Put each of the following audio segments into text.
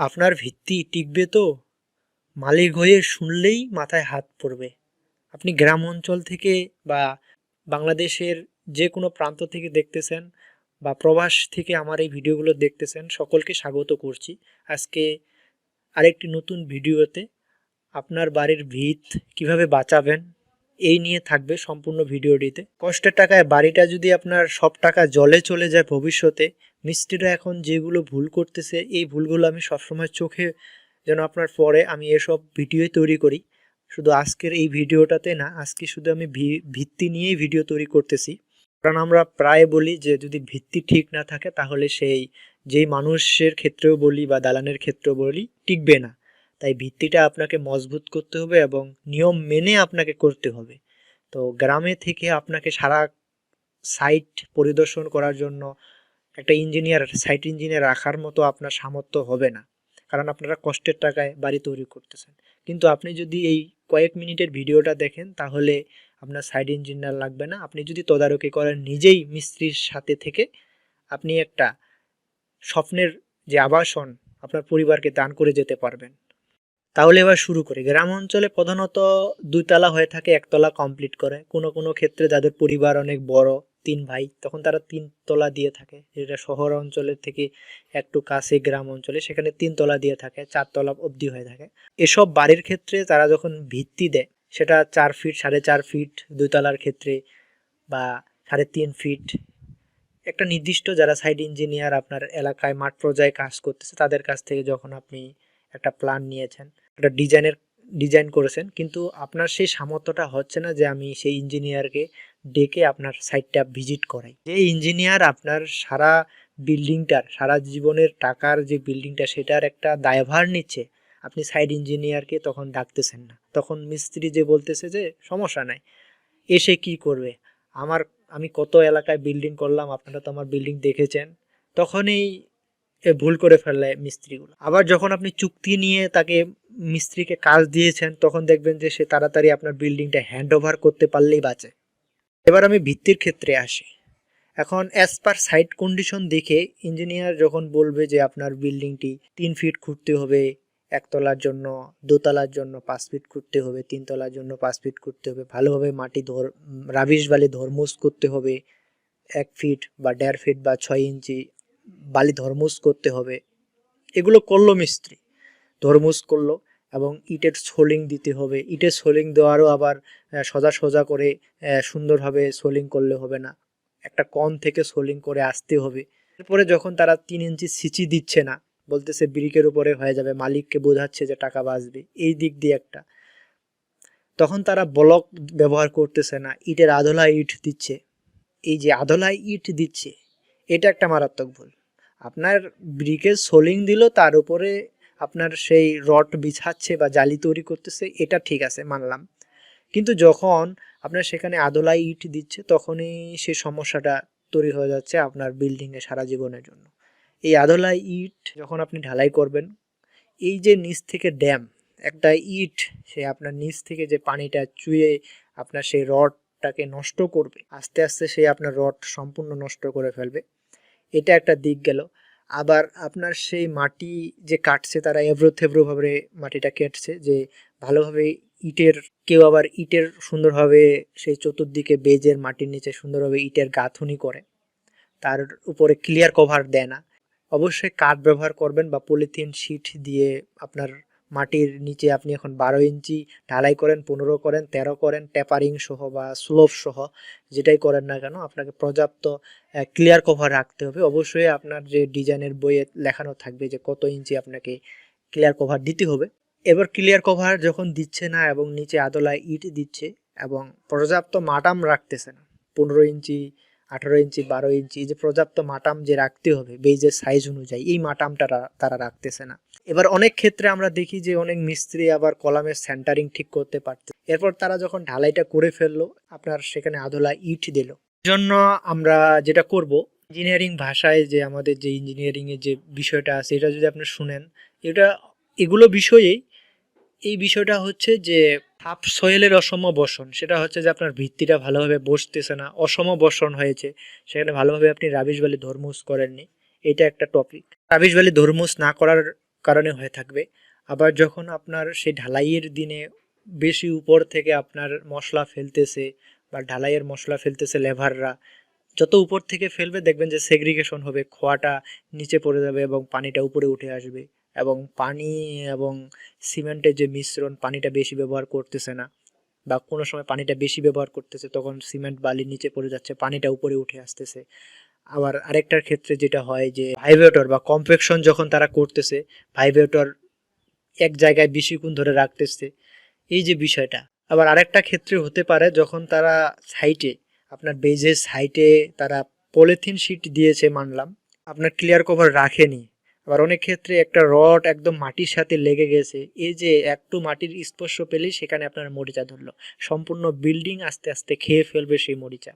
আপনার ভিত্তি টিকবে তো? মালিক হয়ে শুনলেই মাথায় হাত পড়বে। আপনি গ্রাম অঞ্চল থেকে বা বাংলাদেশের যে কোনো প্রান্ত থেকে দেখতেছেন বা প্রবাস থেকে আমার এই ভিডিওগুলো দেখতেছেন, সকলকে স্বাগত করছি। আজকে আরেকটি নতুন ভিডিওতে আপনার বাড়ির ভিত কীভাবে বাঁচাবেন এই নিয়ে থাকবে সম্পূর্ণ ভিডিওটিতে। কষ্টের টাকায় বাড়িটা যদি আপনার সব টাকা জলে চলে যায় ভবিষ্যতে মিস্ত্রিরা এখন যেগুলো ভুল করতেছে, এই ভুলগুলো আমি সবসময় চোখে যেন আপনার পরে আমি এসব ভিডিও তৈরি করি। শুধু আজকের এই ভিডিওটাতে না, আজকে শুধু আমি ভিত্তি নিয়েই ভিডিও তৈরি করতেছি। কারণ আমরা প্রায় বলি যে, যদি ভিত্তি ঠিক না থাকে, তাহলে সেই, যেই মানুষের ক্ষেত্রেও বলি বা দালানের ক্ষেত্রেও বলি, টিকবে না। তাই ভিত্তিটা আপনাকে মজবুত করতে হবে এবং নিয়ম মেনে আপনাকে করতে হবে। তো গ্রামে থেকে আপনাকে সারা সাইট পরিদর্শন করার জন্য একটা ইঞ্জিনিয়ার সাইট ইঞ্জিনিয়ার রাখার মতো আপনার সামর্থ্য হবে না। কারণ আপনারা কষ্টের টাকায় বাড়ি তৈরি করতেছেন। কিন্তু আপনি যদি এই কয়েক মিনিটের ভিডিওটা দেখেন, তাহলে আপনার সাইড ইঞ্জিনিয়ার লাগবে না। আপনি যদি তদারকি করেন নিজেই মিস্ত্রির সাথে থেকে, আপনি একটা স্বপ্নের যে আবাসন আপনার পরিবারকে দান করে যেতে পারবেন। তাহলে এবার শুরু করি। গ্রাম অঞ্চলে প্রধানত দুইতলা হয়ে থাকে, একতলা কমপ্লিট করে। কোনো কোনো ক্ষেত্রে যাদের পরিবার অনেক বড়, তিন ভাই, তখন তারা তিন তলা দিয়ে থাকে। যেটা শহর অঞ্চলের থেকে একটু কাছে গ্রাম অঞ্চলে, সেখানে তিন তলা দিয়ে থাকে, চারতলা অবধি হয়ে থাকে। এসব বাড়ির ক্ষেত্রে তারা যখন ভিত্তি দেয়, সেটা চার ফিট সাড়ে চার ফিট দুইতলার ক্ষেত্রে বা সাড়ে তিন ফিট একটা নির্দিষ্ট যারা সাইড ইঞ্জিনিয়ার আপনার এলাকায় মাঠ পর্যায়ে কাজ করতেছে, তাদের কাছ থেকে যখন আপনি একটা প্ল্যান নিয়েছেন একটা ডিজাইনের, ডিজাইন করেছেন, কিন্তু আপনার সেই সামর্থ্যটা হচ্ছে না যে আমি সেই ইঞ্জিনিয়ারকে ডেকে আপনার সাইটটা ভিজিট করাই। যে ইঞ্জিনিয়ার আপনার সারা বিল্ডিংটার, সারা জীবনের টাকার যে বিল্ডিংটা, সেটার একটা দায়ভার নিচ্ছে, আপনি সাইড ইঞ্জিনিয়ারকে তখন ডাকতেছেন না। তখন মিস্ত্রি যে বলতেছে যে, সমস্যা নাই, এসে কি করবে? আমার, আমি কত এলাকায় বিল্ডিং করলাম, আপনারা তো আমার বিল্ডিং দেখেছেন। তখনই ভুল করে ফেললে মিস্ত্রিগুলো। আবার যখন আপনি চুক্তি নিয়ে তাকে মিস্ত্রিকে কাজ দিয়েছেন, তখন দেখবেন যে সে তাড়াতাড়ি আপনার বিল্ডিংটা হ্যান্ড ওভার করতে পারলেই বাঁচে। এবার আমি ভিত্তির ক্ষেত্রে আসি। এখন অ্যাজ পার সাইট কন্ডিশন দেখে ইঞ্জিনিয়ার যখন বলবে যে আপনার বিল্ডিংটি তিন ফিট খুঁড়তে হবে, একতলার জন্য, দোতলার জন্য পাঁচ ফিট খুঁড়তে হবে, তিনতলার জন্য পাঁচ ফিট খুঁড়তে হবে, ভালোভাবে মাটি ধর রাবিশ বালি ধর্মুস করতে হবে, এক ফিট বা দেড় ফিট বা ছয় ইঞ্চি বালি ধর্মুস করতে হবে। এগুলো করল মিস্ত্রি। ধর্মুস করল এবং ইটের সোলিং দিতে হবে। ইটের সোলিং দেওয়ারও আবার সোজা সোজা করে সুন্দরভাবে সোলিং করলে হবে না। একটা কন থেকে সোলিং করে আসতে হবে। এরপরে যখন তারা তিন ইঞ্চি সিচি দিচ্ছে না, বলতেছে ব্রিকের উপরে হয়ে যাবে, মালিককে বোঝাচ্ছে যে টাকা বাঁচবে। এই দিক দিয়ে একটা। তখন তারা ব্লক ব্যবহার করতেছে না, ইটের আধলা ইট দিচ্ছে। এই যে আধলা ইট দিচ্ছে, এটা একটা মারাত্মক ভুল। আপনার ব্রিকের সোলিং দিল, তার উপরে আপনার সেই রড বিছাচ্ছে বা জালি তৈরি করতেছে, এটা ঠিক আছে, মানলাম। কিন্তু যখন আপনার সেখানে আদলা ইট দিচ্ছে, তখনই সেই সমস্যাটা তৈরি হয়ে যাচ্ছে আপনার বিল্ডিংয়ে সারা জীবনের জন্য। এই আদলা ইট যখন আপনি ঢালাই করবেন, এই যে নিচ থেকে ড্যাম একটা ইট, সে আপনার নিচ থেকে যে পানিটা চুয়ে আপনার সেই রডটাকে নষ্ট করবে, আস্তে আস্তে সে আপনার রড সম্পূর্ণ নষ্ট করে ফেলবে। এটা একটা দিক গেল। আবার আপনার সেই মাটি যে কাটছে তারা এব্রো থেব্রোভাবে মাটিটা কেটছে যে ভালোভাবে ইটের, কেউ আবার ইটের সুন্দরভাবে সেই চতুর্দিকে বেজের মাটির নিচে সুন্দরভাবে ইটের গাঁথুনি করে। তার উপরে ক্লিয়ার কভার দেয় না। অবশ্যই কাঠ ব্যবহার করবেন বা পলিথিন শিট দিয়ে আপনার মাটির নিচে আপনি এখন বারো ইঞ্চি ঢালাই করেন, পনেরো করেন, তেরো করেন ট্যাপারিং সহ বা স্লোপ সহ, যেটাই করেন না কেন আপনাকে পর্যাপ্ত ক্লিয়ার কভার রাখতে হবে। অবশ্যই আপনার যে ডিজাইনের বইয়ে লেখানো থাকবে যে কত ইঞ্চি আপনাকে ক্লিয়ার কভার দিতে হবে। এবার ক্লিয়ার কভার যখন দিচ্ছে না এবং নিচে আদলায় ইট দিচ্ছে এবং পর্যাপ্ত মাটাম রাখতেছে না, পনেরো ইঞ্চি আঠারো ইঞ্চি, বারো ইঞ্চি যে পর্যাপ্ত মাটাম যে রাখতে হবে বেজের সাইজ অনুযায়ী, এই মাটামটা তারা রাখতেছে না। এবার অনেক ক্ষেত্রে আমরা দেখি যে অনেক মিস্ত্রি আবার কলামের সেন্টারিং ঠিক করতে পারতে এরপর তারা যখন ঢালাইটা করে ফেলল, আপনার সেখানে আদলা ইট দিল। জন্য আমরা যেটা করব ইঞ্জিনিয়ারিং ভাষায় যে আমাদের যে ইঞ্জিনিয়ারিং এর যে বিষয়টা আছে, এটা যদি আপনি শুনেন, এটা, এগুলো বিষয়েই, এই বিষয়টা হচ্ছে যে হাফ সয়েলের অসম বসন, সেটা হচ্ছে যে আপনার ভিত্তিটা ভালোভাবে বসতেছে না, অসম বসন হয়েছে, সেখানে ভালোভাবে আপনি রাবিশ বালি ধর্মুস করেননি, এটা একটা টপিক রাবিশ বালি ধর্মুস না করার কারণে হয়ে থাকবে, আবার যখন আপনার সেই ঢালাইয়ের দিনে বেশি উপর থেকে আপনার মশলা ফেলতেছে বা ঢালাইয়ের মশলা ফেলতেছে লেভাররা, যত উপর থেকে ফেলবে দেখবেন যে সেগ্রিগেশন হবে, খোয়াটা নিচে পড়ে যাবে এবং পানিটা উপরে উঠে আসবে। এবং পানি এবং সিমেন্টের যে মিশ্রণ, পানিটা বেশি ব্যবহার করতেছে না বা কোনো সময় পানিটা বেশি ব্যবহার করতেছে তখন সিমেন্ট বালি নিচে পড়ে যাচ্ছে, পানিটা উপরে উঠে আসতেছে। আবার আরেকটার ক্ষেত্রে যেটা হয় যে ভাইব্রেটর বা কম্পেকশন যখন তারা করতেছে ভাইব্রেটর এক জায়গায় বেশিক্ষণ ধরে রাখতেছে। এই যে বিষয়টা, আবার আরেকটা ক্ষেত্রে হতে পারে যখন তারা সাইটে, আপনার বেজের সাইটে তারা পলিথিন শিট দিয়েছে মানলাম, আপনার ক্লিয়ার কভার রাখেনি আবার অনেক ক্ষেত্রে একটা রড একদম মাটির সাথে লেগে গেছে। এই যে একটু মাটির স্পর্শ পেলেই সেখানে আপনার মরিচা ধরলো। সম্পূর্ণ বিল্ডিং আস্তে আস্তে খেয়ে ফেলবে সেই মরিচা।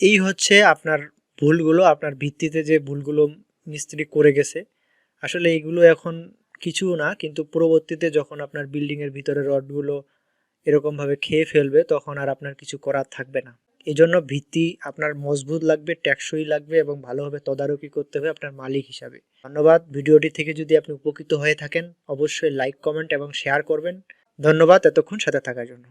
এই হচ্ছে আপনার ভুলগুলো, আপনার ভিত্তিতে যে ভুলগুলো মিস্ত্রি করে গেছে। আসলে এইগুলো এখন কিছু না, কিন্তু পরবর্তীতে যখন আপনার বিল্ডিংয়ের ভিতরে রডগুলো এরকমভাবে খেয়ে ফেলবে, তখন আর আপনার কিছু করার থাকবে না। এই জন্য ভিত্তি আপনার মজবুত লাগবে ট্যাক্সই লাগবে এবং ভালোভাবে তদারকি করতে হবে আপনার মালিক হিসাবে। ধন্যবাদ। ভিডিওটি থেকে যদি আপনি উপকৃত হয়ে থাকেন, অবশ্যই লাইক, কমেন্ট এবং শেয়ার করবেন। ধন্যবাদ। এতক্ষণ সাথে থাকার জন্য।